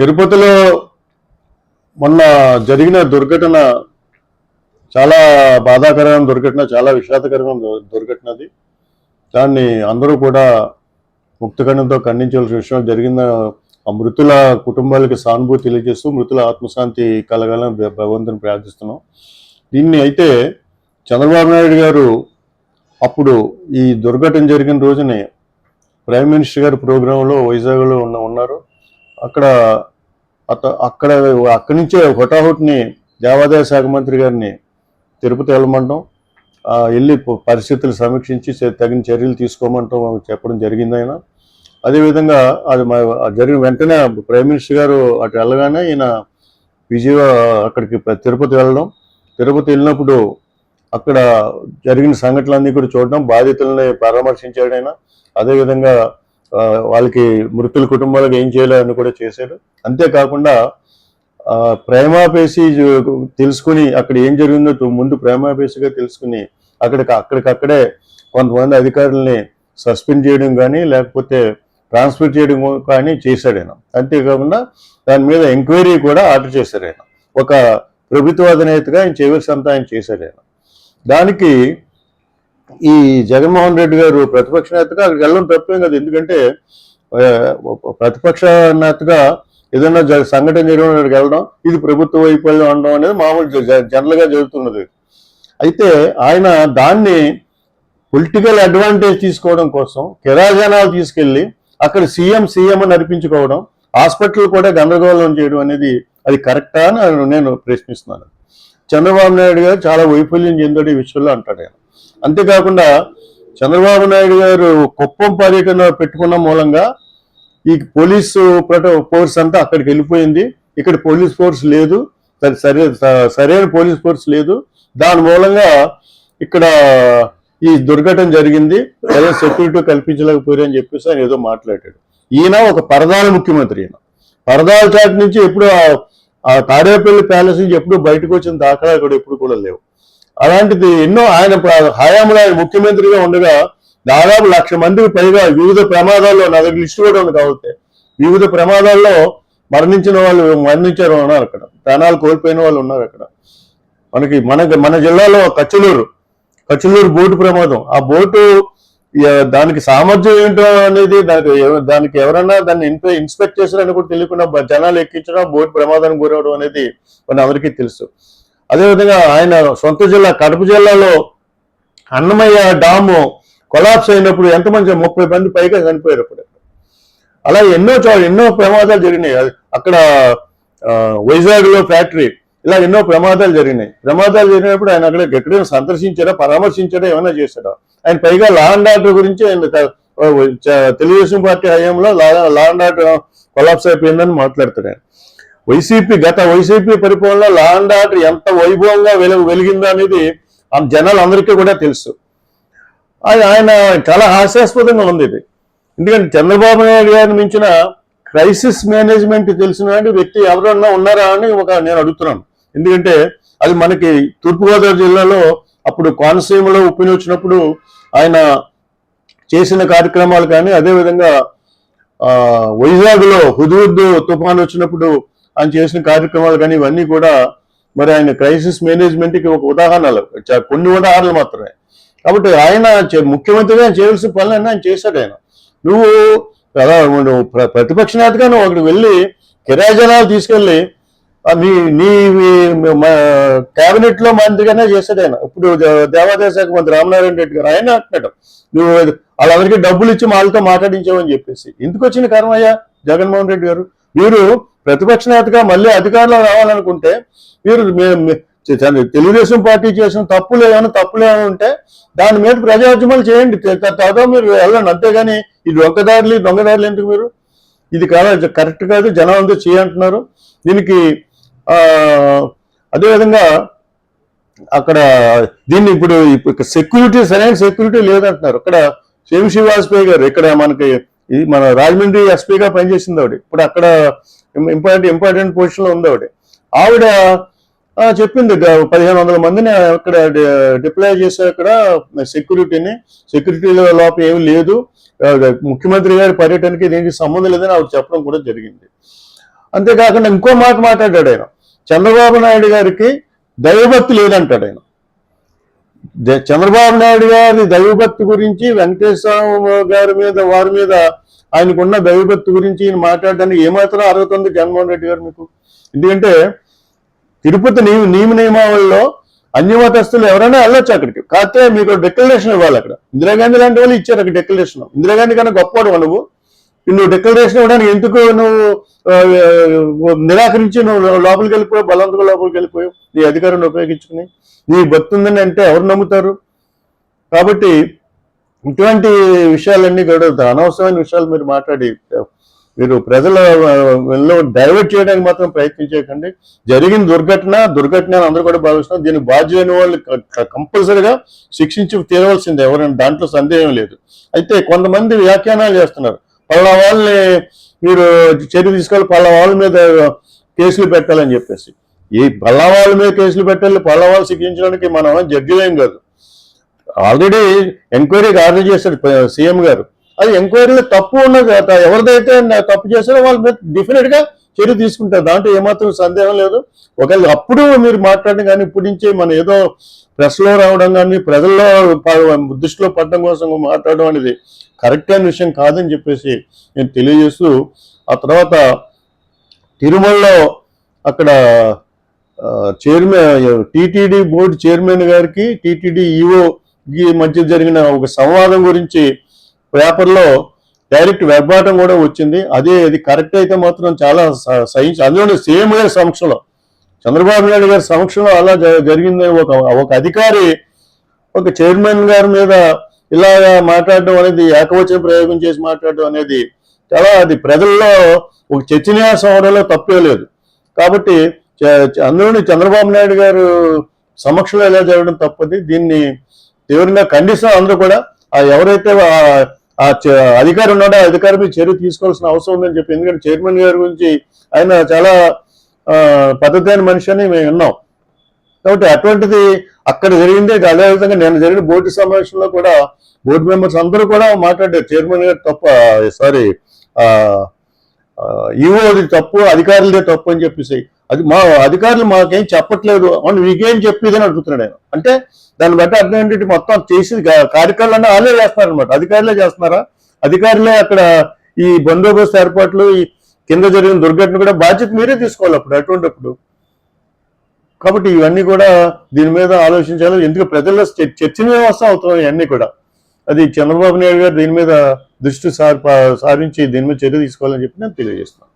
తిరుపతిలో మొన్న జరిగిన దుర్ఘటన చాలా బాధాకరమైన దుర్ఘటన చాలా విషాదకరమైన దు- దుర్ఘటన అది దాన్ని అందరూ కూడా ముక్తఖండంతో ఖండించాల్సిన విషయం జరిగిన ఆ మృతుల కుటుంబాలకి సానుభూతి తెలియజేస్తూ మృతుల ఆత్మశాంతి కలగాలని భగవంతుని ప్రార్థిస్తున్నాం. దీన్ని అయితే చంద్రబాబు నాయుడు గారు అప్పుడు ఈ దుర్ఘటన జరిగిన రోజునే ప్రైమ్ మినిస్టర్ గారి ప్రోగ్రాంలో వైజాగ్లో ఉన్న ఉన్నారు. అక్కడ అత అక్కడ అక్కడి నుంచే హుటాహుటిని దేవాదాయ శాఖ మంత్రి గారిని తిరుపతి వెళ్ళమంటాం. వెళ్ళి పరిస్థితులు సమీక్షించి తగిన చర్యలు తీసుకోమంటాం చెప్పడం జరిగింది ఆయన. అదేవిధంగా అది మా జరిగిన వెంటనే ప్రైమ్ మినిస్టర్ గారు అటు వెళ్ళగానే ఈయన విజయవాడ అక్కడికి తిరుపతి వెళ్ళడం. తిరుపతి వెళ్ళినప్పుడు అక్కడ జరిగిన సంఘటనలన్నీ కూడా చూడడం బాధితులని పరామర్శించాడు ఆయన. అదేవిధంగా వాళ్ళకి మృతుల కుటుంబాలకు ఏం చేయాలని కూడా చేశాడు అంతేకాకుండా ప్రేమాపేసి తెలుసుకుని అక్కడ ఏం జరిగిందో ముందు ప్రేమాపేసిగా తెలుసుకుని అక్కడికి అక్కడికక్కడే కొంతమంది అధికారుల్ని సస్పెండ్ చేయడం కానీ లేకపోతే ట్రాన్స్ఫర్ చేయడం కానీ చేశాడు ఆయన. అంతేకాకుండా దాని మీద ఎంక్వైరీ కూడా ఆర్డర్ చేశారు ఆయన. ఒక ప్రభుత్వ అధినేతగా ఆయన చేయవలసినంత ఆయన చేశాడు ఆయన. దానికి ఈ జగన్మోహన్ రెడ్డి గారు ప్రతిపక్ష నేతగా అక్కడికి వెళ్ళడం తప్పేం కదా. ఎందుకంటే ప్రతిపక్ష నేతగా ఏదైనా జ- సంఘటన జరిగిన అక్కడికి వెళ్ళడం ఇది ప్రభుత్వ వైఫల్యం అనడం అనేది మామూలు జ- జనరల్గా జరుగుతున్నది. అయితే ఆయన దాన్ని పొలిటికల్ అడ్వాంటేజ్ తీసుకోవడం కోసం కిరాజనాలు తీసుకెళ్ళి అక్కడ సీఎం సీఎం అని అనిపించుకోవడం హాస్పిటల్ కూడా గందరగోళం చేయడం అనేది అది కరెక్టా అని నేను ప్రశ్నిస్తున్నాను. చంద్రబాబు నాయుడు గారు చాలా వైఫల్యం చెందాడు ఈ విషయంలో అంటాడు ఆయన. అంతేకాకుండా చంద్రబాబు నాయుడు గారు కుప్పం పర్యటన పెట్టుకున్న మూలంగా ఈ పోలీసు ఫోర్స్ అంతా అక్కడికి వెళ్ళిపోయింది. ఇక్కడ పోలీస్ ఫోర్స్ లేదు. సరి- సరే సరైన పోలీస్ ఫోర్స్ లేదు. దాని మూలంగా ఇక్కడ ఈ దుర్ఘటన జరిగింది. ఏదో సెక్యూరిటీ కల్పించలేకపోయారు అని చెప్పేసి ఆయన ఏదో మాట్లాడాడు. ఈయన ఒక పరదాల ముఖ్యమంత్రి ఈయన. పరదాల చాటు నుంచి ఎప్పుడు ఆ- ఆ తాడేపల్లి ప్యాలెస్ నుంచి ఎప్పుడు బయటకు వచ్చిన దాఖలా కూడా ఎప్పుడు కూడా లేవు. అలాంటిది ఎన్నో ఆయన ప్ర- హయాంలో ఆయన ముఖ్యమంత్రిగా ఉండగా దాదాపు లక్ష మందికి పైగా వివిధ ప్రమాదాల్లో నా దగ్గర లిస్టు కూడా ఉంది కాబట్టి వివిధ ప్రమాదాల్లో మరణించిన వాళ్ళు మరణించారు ఉన్నారు అక్కడ. ప్రాణాలు కోల్పోయిన వాళ్ళు ఉన్నారు అక్కడ. మనకి మన మన జిల్లాలో కచ్చలూరు కచ్చలూరు బోటు ప్రమాదం. ఆ బోటు దానికి సామర్థ్యం ఏంటో అనేది దానికి దానికి ఎవరన్నా దాన్ని ఇన్స్పె ఇన్స్పెక్ట్ చేశారని కూడా తెలియకుండా జనాలు ఎక్కించడం బోటు ప్రమాదానికి గురవడం అనేది మన అందరికీ తెలుసు. అదేవిధంగా ఆయన సొంత జిల్లా కడప జిల్లాలో అన్నమయ్య డాము కొలాప్స్ అయినప్పుడు ఎంతమంది ముప్పై మంది పైగా చనిపోయారు అప్పుడు. అలా ఎన్నో చో ఎన్నో ప్రమాదాలు జరిగినాయి. అది అక్కడ వైజాగ్లో ఫ్యాక్టరీ ఇలా ఎన్నో ప్రమాదాలు జరిగినాయి. ప్రమాదాలు జరిగినప్పుడు ఆయన అక్కడ ఎక్కడైనా సందర్శించారా పరామర్శించారా ఏమైనా చేశారా ఆయన పైగా లా అండ్ ఆర్డర్ గురించి ఆయన తెలుగుదేశం పార్టీ హయాంలో law law and order collapse అయిపోయిందని మాట్లాడతాడు వైసీపీ గత వైసీపీ పరిపాలనలో లా అండ్ ఆర్డర్ ఎంత వైభవంగా వెలుగు వెలిగిందో అనేది ఆ జనాలు అందరికీ కూడా తెలుసు. ఆయన ఆయన చాలా హాస్యాస్పదంగా ఉంది ఇది. ఎందుకంటే చంద్రబాబు నాయుడు గారిని మించిన క్రైసిస్ మేనేజ్మెంట్ తెలిసిన వ్యక్తి ఎవరన్నా ఉన్నారా అని ఒక నేను అడుగుతున్నాను. ఎందుకంటే అది మనకి తూర్పుగోదావరి జిల్లాలో అప్పుడు కోనసీమలో ఉప్పిని వచ్చినప్పుడు ఆయన చేసిన కార్యక్రమాలు కానీ అదేవిధంగా వైజాగ్లో హుదూద్ తుఫాన్ వచ్చినప్పుడు ఆయన చేసిన కార్యక్రమాలు కానీ ఇవన్నీ కూడా మరి ఆయన క్రైసిస్ మేనేజ్మెంట్కి ఒక ఉదాహరణలు. కొన్ని ఉదాహరణలు మాత్రమే. కాబట్టి ఆయన ముఖ్యమంత్రిగా ఆయన చేయవలసిన పనులన్నీ ఆయన చేశాడు ఆయన. నువ్వు ప్రతిపక్ష నేతగా నువ్వు అక్కడికి వెళ్ళి కిరాజనాలు తీసుకెళ్ళి నీ నీ కేబినెట్లో మంత్రిగానే చేశాడు ఆయన. ఇప్పుడు దేవాదాయ శాఖ మంత్రి రామనారాయణ రెడ్డి గారు ఆయన అంటున్నాడు. నువ్వు వాళ్ళందరికీ డబ్బులు ఇచ్చి వాళ్ళతో మాట్లాడించావని చెప్పేసి. ఎందుకు వచ్చిన కర్మయ్య జగన్మోహన్ రెడ్డి గారు? మీరు ప్రతిపక్ష నేతగా మళ్ళీ అధికారంలో రావాలనుకుంటే మీరు తెలుగుదేశం పార్టీ చేసిన తప్పులు ఏమైనా తప్పులు ఏమైనా ఉంటే దాని మీద ప్రజాద్యమాలు చేయండి. తర్వాత మీరు వెళ్ళండి. అంతేగాని ఈ దొంగదారులు ఈ దొంగదారులు ఎందుకు మీరు? ఇది కాదు కరెక్ట్ కాదు. జనం అంతా చేయంటున్నారు దీనికి అదేవిధంగా అక్కడ దీన్ని ఇప్పుడు ఇప్పుడు సెక్యూరిటీ సరైన సెక్యూరిటీ లేదంటున్నారు. అక్కడ శివ వాజ్పేయి గారు ఇక్కడ మనకి మన రాజమండ్రి ఎస్పీగా పనిచేసింది ఆవిడ. ఇప్పుడు అక్కడ ఇంపార్టెంట్ ఇంపార్టెంట్ పొజిషన్లో ఉంది ఆవిడ ఆవిడ చెప్పింది పదిహేను వందల మందిని అక్కడ డిప్లాయ్ చేసే అక్కడ సెక్యూరిటీని సెక్యూరిటీ లోపల ఏమి లేదు. ముఖ్యమంత్రి గారి పర్యటనకి దీనికి సంబంధం లేదని ఆవిడ చెప్పడం కూడా జరిగింది. అంతేకాకుండా ఇంకో మాట మాట్లాడాడు ఆయన. చంద్రబాబు నాయుడు గారికి దైవభక్తి లేదంటాడు ఆయన. ద- చంద్రబాబు నాయుడు గారి దైవభక్తి గురించి వెంకటేశ్వర గారి మీద వారి మీద ఆయనకున్న దైవభక్తి గురించి ఈయన మాట్లాడడానికి ఏమాత్రం అర్హత ఉంది జగన్మోహన్ రెడ్డి గారు మీకు? ఎందుకంటే తిరుపతి నియమ నియమ నియమావళిలో అన్యమతస్తులు ఎవరైనా వెళ్ళొచ్చు అక్కడికి. కాకపోతే మీకు డిక్లరేషన్ ఇవ్వాలి అక్కడ. ఇందిరాగాంధీ లాంటి వాళ్ళు ఇచ్చారు అక్కడ డిక్లరేషన్ ఇందిరాగాంధీ కన్నా గొప్పవాడు నువ్వు. నువ్వు డిక్లరేషన్ ఇవ్వడానికి ఎందుకు నువ్వు నిరాకరించి నువ్వు లోపలికి వెళ్ళిపోయావు బలవంతంగా లోపలికి వెళ్ళిపోయావు? నీ అధికారాన్ని ఉపయోగించుకుని. నీ భక్తి ఉందని అంటే ఎవరు నమ్ముతారు? కాబట్టి ఇటువంటి విషయాలన్నీ గడుగుతాయి. అనవసరమైన విషయాలు మీరు మాట్లాడి మీరు ప్రజల డైవర్ట్ చేయడానికి మాత్రం ప్రయత్నించకండి. జరిగిన దుర్ఘటన దుర్ఘటన అని అందరూ కూడా భావిస్తున్నారు. దీనికి బాధ్యులైన వాళ్ళు కంపల్సరిగా శిక్షించి తీరవలసిందే. ఎవరైనా దాంట్లో సందేహం లేదు. అయితే కొంతమంది వ్యాఖ్యానాలు చేస్తున్నారు. పలానా వాళ్ళని మీరు చర్య తీసుకోవాలి పలానా వాళ్ళ మీద కేసులు పెట్టాలని చెప్పేసి. ఈ పలానా వాళ్ళ మీద కేసులు పెట్టాలి పలానా వాళ్ళు శిక్షించడానికి మనం జడ్జిలేం కాదు. ఆల్రెడీ ఎంక్వైరీకి ఆర్డర్ చేశాడు సీఎం గారు. అది ఎంక్వైరీలో తప్పు ఉన్నది ఎవరిదైతే తప్పు చేశారో వాళ్ళ మీద చర్య తీసుకుంటారు. దాంట్లో ఏమాత్రం సందేహం లేదు. ఒకవేళ అప్పుడు మీరు మాట్లాడడం కానీ ఇప్పటి నుంచి మనం ఏదో ప్రెస్లో రావడం కానీ ప్రజల్లో దృష్టిలో పడడం కోసం మాట్లాడడం అనేది కరెక్ట్ అయిన విషయం కాదని చెప్పేసి నేను తెలియజేస్తూ ఆ తర్వాత తిరుమలలో అక్కడ చైర్మన్ టీటీడీ బోర్డు చైర్మన్ గారికి టీటీడీ ఈఓ మధ్య జరిగిన ఒక సంవాదం గురించి పేపర్లో డైరెక్ట్ వెబ్బాటం కూడా వచ్చింది. అదే అది కరెక్ట్ అయితే మాత్రం చాలా సహించి అందులోనే సీఎం గారి సమక్షంలో చంద్రబాబు నాయుడు గారి సమక్షంలో అలా జరిగింది. ఒక ఒక అధికారి ఒక చైర్మన్ గారి మీద ఇలా మాట్లాడడం అనేది ఏకవచన ప్రయోగం చేసి మాట్లాడడం అనేది చాలా అది ప్రజల్లో ఒక చర్చనీయాసం అవడంలో తప్పే లేదు. కాబట్టి చ- చ- అందులోని చంద్రబాబు నాయుడు గారు సమక్షంలో ఎలా జరగడం తప్పది. దీన్ని తీవ్రంగా కండిషన్ అందరూ కూడా. ఎవరైతే ఆ- చ- అధికారి ఉన్నాడో ఆ అధికారి మీద చర్య తీసుకోవాల్సిన అవసరం ఉందని చెప్పి ఎందుకంటే చైర్మన్ గారి గురించి ఆయన చాలా పద్ధతి అయిన మనిషి అని మేము విన్నాం. కాబట్టి అటువంటిది అక్కడ జరిగిందే అదే విధంగా నేను జరిగిన బోర్డు సమావేశంలో కూడా బోర్డు మెంబర్స్ అందరూ కూడా మాట్లాడారు. చైర్మన్ గారు తప్ప సారీ ఈవోది తప్పు అధికారులదే తప్పు అని చెప్పేసి. అది మా అధికారులు మాకేం చెప్పట్లేదు అవును మీకేం చెప్పేదని అడుగుతున్నాడు ఆయన. అంటే దాన్ని బట్టి అర్థం ఏంటంటే మొత్తం చేసి కార్యక్రమాలన్నీ వాళ్ళే చేస్తున్నారనమాట అధికారులే చేస్తున్నారా? అధికారులే అక్కడ ఈ బందోబస్తు ఏర్పాట్లు ఈ కింద జరిగిన దుర్ఘటన కూడా బాధ్యత మీరే తీసుకోవాలి అప్పుడు అటువంటిప్పుడు. కాబట్టి ఇవన్నీ కూడా దీని మీద ఆలోచించాలి. ఎందుకు ప్రజల్లో చ- వస్తూ అవుతున్నాయి ఇవన్నీ కూడా. అది చంద్రబాబు నాయుడు గారు దీని మీద దృష్టి సార్ సారించి దీని మీద చర్య తీసుకోవాలని చెప్పి నేను తెలియజేస్తున్నాను.